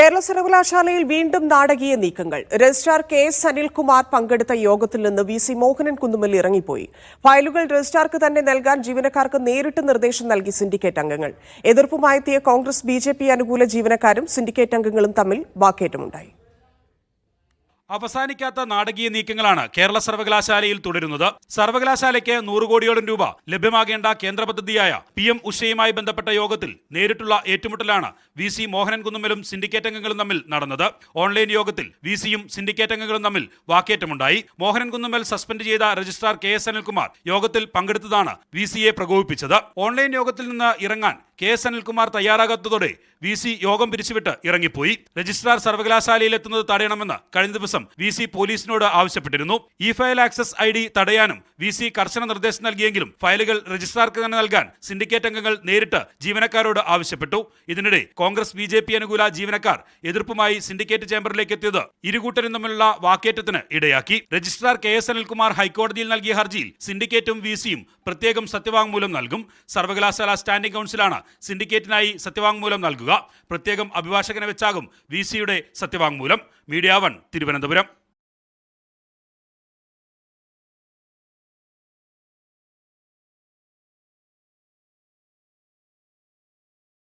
കേരള സർവകലാശാലയിൽ വീണ്ടും നാടകീയ നീക്കങ്ങൾ. രജിസ്ട്രാർ കെ എസ് അനിൽകുമാർ പങ്കെടുത്ത യോഗത്തിൽ നിന്ന് വി സി മോഹനൻ കുന്നുമൽ ഇറങ്ങിപ്പോയി. ഫയലുകൾ രജിസ്ട്രാർക്ക് തന്നെ നൽകാൻ ജീവനക്കാർക്ക് നേരിട്ട് നിർദ്ദേശം നൽകി സിൻഡിക്കേറ്റ് അംഗങ്ങൾ. എതിർപ്പുമായെത്തിയ കോൺഗ്രസ് ബി അനുകൂല ജീവനക്കാരും സിൻഡിക്കേറ്റ് അംഗങ്ങളും തമ്മിൽ വാക്കേറ്റമുണ്ടായി. അവസാനിക്കാത്ത നാടകീയ നീക്കങ്ങളാണ് കേരള സർവകലാശാലയിൽ തുടരുന്നത്. സർവകലാശാലയ്ക്ക് നൂറ് കോടിയോളം രൂപ ലഭ്യമാകേണ്ട കേന്ദ്ര പദ്ധതിയായ പി എം ഉഷയുമായി ബന്ധപ്പെട്ട യോഗത്തിൽ നേരിട്ടുള്ള ഏറ്റുമുട്ടലാണ് വി സി മോഹനൻ കുന്നുമ്മലും സിൻഡിക്കേറ്റ് അംഗങ്ങളും തമ്മിൽ നടന്നത്. ഓൺലൈൻ യോഗത്തിൽ വി സിയും സിൻഡിക്കേറ്റ് അംഗങ്ങളും തമ്മിൽ വാക്കേറ്റമുണ്ടായി. മോഹനൻ കുന്നുമ്മൽ സസ്പെൻഡ് ചെയ്ത രജിസ്ട്രാർ കെ എസ് അനിൽകുമാർ യോഗത്തിൽ പങ്കെടുത്തതാണ് വി സിയെ പ്രകോപിപ്പിച്ചത്. ഓൺലൈൻ യോഗത്തിൽ നിന്ന് ഇറങ്ങാൻ കെ എസ് അനിൽകുമാർ തയ്യാറാകാത്തതോടെ വി സി യോഗം പിരിച്ചുവിട്ട് ഇറങ്ങിപ്പോയി. രജിസ്ട്രാർ സർവകലാശാലയിൽ എത്തുന്നത് തടയണമെന്ന് കഴിഞ്ഞ ദിവസം വി സി പോലീസിനോട് ആവശ്യപ്പെട്ടിരുന്നു. E file access I D തടയാനും വി സി കർശന നിർദ്ദേശം നൽകിയെങ്കിലും ഫയലുകൾ രജിസ്ട്രാർക്ക് തന്നെ നൽകാൻ സിൻഡിക്കേറ്റ് അംഗങ്ങൾ നേരിട്ട് ജീവനക്കാരോട് ആവശ്യപ്പെട്ടു. ഇതിനിടെ കോൺഗ്രസ് ബി ജെ പി അനുകൂല ജീവനക്കാർ എതിർപ്പുമായി സിൻഡിക്കേറ്റ് ചേംബറിലേക്ക് എത്തിയത് ഇരുകൂട്ടരും തമ്മിലുള്ള വാക്കേറ്റത്തിന് ഇടയാക്കി. രജിസ്ട്രാർ കെ എസ് അനിൽകുമാർ ഹൈക്കോടതിയിൽ നൽകിയ ഹർജിയിൽ സിൻഡിക്കേറ്റും വി സിയും പ്രത്യേകം സത്യവാങ്മൂലം നൽകും. സർവകലാശാല സ്റ്റാൻഡിംഗ് കൗൺസിലാണ് സിൻഡിക്കേറ്റിനായി സത്യവാങ്മൂലം നൽകുക. പ്രത്യേകം അഭിഭാഷകനെ വെച്ചാകും വി സിയുടെ സത്യവാങ്മൂലം. Media one Thiruvananthapuram.